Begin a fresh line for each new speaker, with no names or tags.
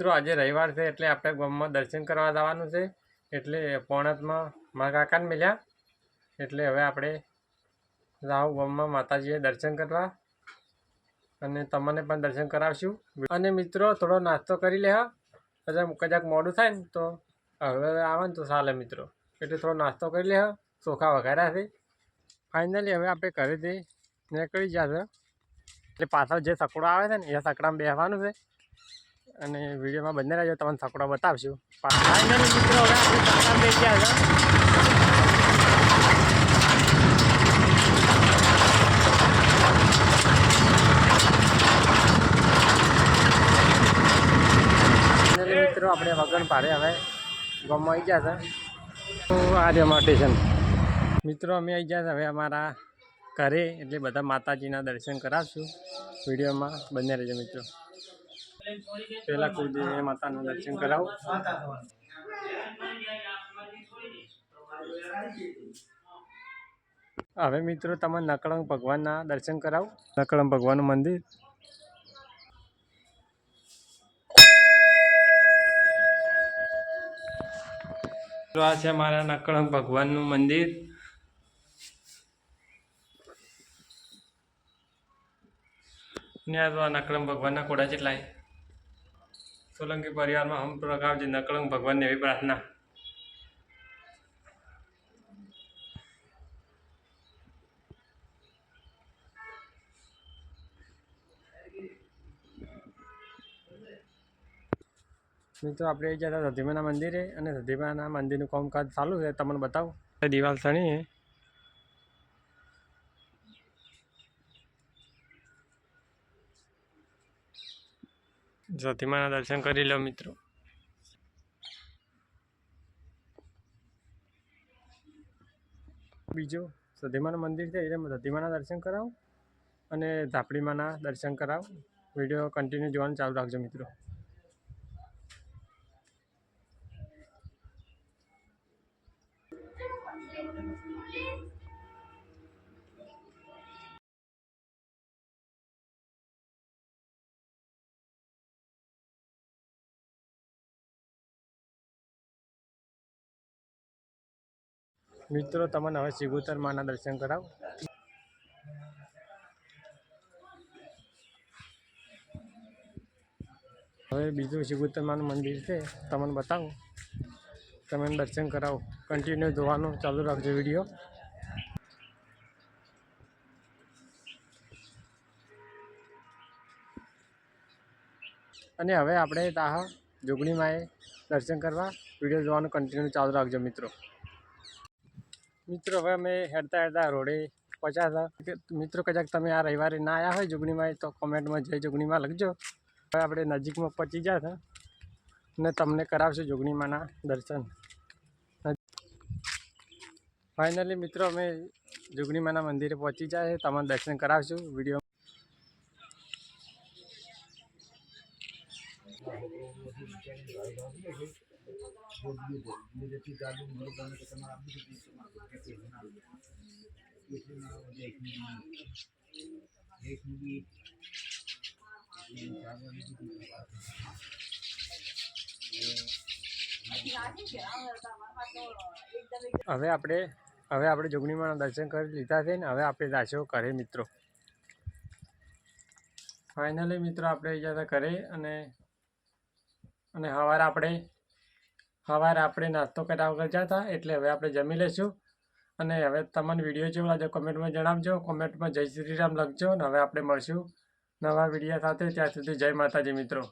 મિત્રો, આજે રવિવાર છે એટલે આપણે ગામમાં દર્શન કરવા જવાનું છે. એટલે પોણતમાં મારા કાકાને મળ્યા. એટલે હવે આપણે જાઓ ગામમાં માતાજીએ દર્શન કરવા અને તમને પણ દર્શન કરાવશું. અને મિત્રો, થોડો નાસ્તો કરી લે હા. કદાચ મોડું થાય ને તો હવે આવે ને તો ચાલે મિત્રો. એટલે થોડો નાસ્તો કરી લે ચોખા વઘાર્યા છે. ફાઇનલી હવે આપણે ઘરેથી નીકળી જશે એટલે પાછળ જે સકડો આવે છે ને, એ સકડામાં બેસવાનું છે. અને વિડીયોમાં બંને રહેજો, તમને સકડો બતાવશું. ફાઇનલી મિત્રો, હવે આપણે સકડામાં બેચ્યા છે મિત્રો, આપણે વગણ પાડે હવે. ગામમાં આવી ગયા છે તો આજે અમારું સ્ટેશન મિત્રો, અમે આવી ગયા છે હવે અમારા ઘરે, એટલે બધા માતાજીના દર્શન કરાવશું. વિડીયોમાં બંને રહેજો મિત્રો. પહેલાં કુળદેવી માતાનું દર્શન કરાવો. હવે મિત્રો તમે નકળંગ ભગવાનના દર્શન કરાવો. નકળંગ ભગવાનનું મંદિર. તો આ છે મારા નકળંગ ભગવાનનું મંદિર. ને આ તો આ નકળંગ ભગવાનના કોડા જેટલાય સોલંકી પરિવારમાં હમ પ્રગાવજે નકળંગ ભગવાનની એવી પ્રાર્થના. મિત્રો આપણે જતા ગયા મંદિરે અને સધીમાના મંદિરનું કામકાજ ચાલુ છે. તમને બતાવું. દિવાલ સણી સતીમાના દર્શન કરી લો મિત્રો. બીજો સતીમાનું મંદિર છે, એટલે સતીમાના દર્શન કરાવું અને ધાપડીમાના દર્શન કરાવ. વીડિયો કન્ટિન્યુ જોવાનું ચાલુ રાખજો મિત્રો. મિત્રો, તમને હવે સિગુતર માના દર્શન કરાવ. હવે બીજું સિગુતર માનું મંદિર છે, તમને બતાવું. તમે દર્શન કરાવો. કન્ટિન્યુ જોવાનું ચાલુ રાખજો વીડિયો. અને હવે આપણે તાહ જોગણીમાંએ દર્શન કરવા વીડિયો જોવાનું કન્ટિન્યુ ચાલુ રાખજો મિત્રો. મિત્રો, હવે અમે હેડતા હેડતા રોડે પહોંચ્યા હતા. મિત્રો, કદાચ તમે આ રવિવારે ના આવ્યા હોય જોગણીમાં, તો કોમેન્ટમાં જય જોગણીમાં લખજો. હવે આપણે નજીકમાં પહોંચી ગયા હતા ને તમને કરાવશું જોગણીમાંના દર્શન. ફાઇનલી મિત્રો, અમે જોગણીમાંના મંદિરે પહોંચી જાય તમને દર્શન કરાવશું વીડિયો. હવે આપણે હવે આપણે જોગણીમાંના દર્શન કરી લીધા છે ને, હવે આપણે જાશું કરે મિત્રો. ફાઇનલી મિત્રો આપણે જતા કરે અને અને સવારે આપણે સવારે આપણે નાસ્તો કર્યા વગર જતા, એટલે હવે આપણે જમી લઈશું. અને હવે તમને વીડિયો જેવો લાગે કોમેન્ટમાં જણાવજો. કોમેન્ટમાં જય શ્રી રામ લખજો અને હવે આપણે મળશું નવા વીડિયો સાથે. ત્યાં સુધી જય માતાજી મિત્રો.